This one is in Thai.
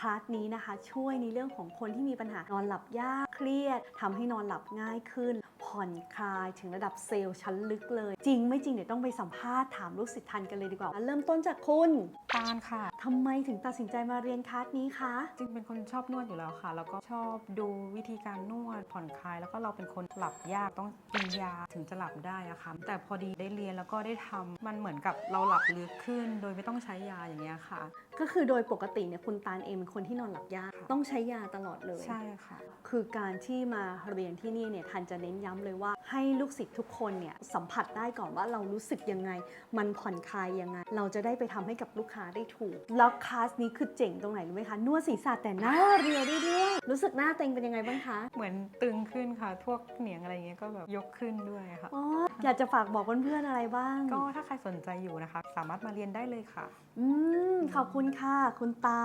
คลาสนี้นะคะ ช่วยในเรื่องของคนที่มีปัญหานอนหลับยากเครียดทำให้นอนหลับง่ายขึ้น ผ่อนคลายถึงระดับเซลล์ชั้นลึกเลย จริงไม่จริงเดี๋ยวต้องไปสัมภาษณ์ถามลูกศิษย์ทันกันเลยดีกว่า เริ่มต้นจากคุณตาลค่ะทำไมถึงตัดสินใจมาเรียนคลาสนี้คะจริงเป็นคนชอบนวดอยู่แล้วค่ะ แล้วก็ชอบดูวิธีการนวด ผ่อนคลาย แล้วก็เราเป็นคนหลับยากต้องกินยาถึงจะหลับได้อะค่ะแต่พอดีได้เรียนแล้วก็ได้ทำมันเหมือนกับเราหลับลึกขึ้น โดยไม่ต้องใช้ยาอย่างเงี้ยค่ะ ก็คือโดยปกติเนี่ยคุณตาลเองเป็นคนที่นอนหลับยากค่ะต้องใช้ยาตลอดเลยใช่ค่ะ คือการที่มาเรียนที่นี่เนี่ยทันจะเน้นย้ำเลยว่า ให้ลูกศิษย์ทุกคนเนี่ยสัมผัสได้ก่อนว่าเรารู้สึกยังไง มันผ่อนคลายยังไง เราจะได้ไปทำให้กับลูกค้าได้ถูก แล้วคลาสนี้คือเจ๋งตรงไหนรู้ไหมคะนวดศีรษะแต่หน้าเรียวได้ด้วยรู้สึกหน้าเต็งเป็นยังไงบ้างคะ เหมือนตึงขึ้นค่ะ พวกเหนียงอะไรเงี้ยก็แบบยกขึ้นด้วยค่ะ อ๋ออยากจะฝากบอกเพื่อนๆอะไรบ้าง ก็ถ้าใครสนใจอยู่นะคะ สามารถมาเรียนได้เลยค่ะ อืม ขอบคุณค่ะ คุณตา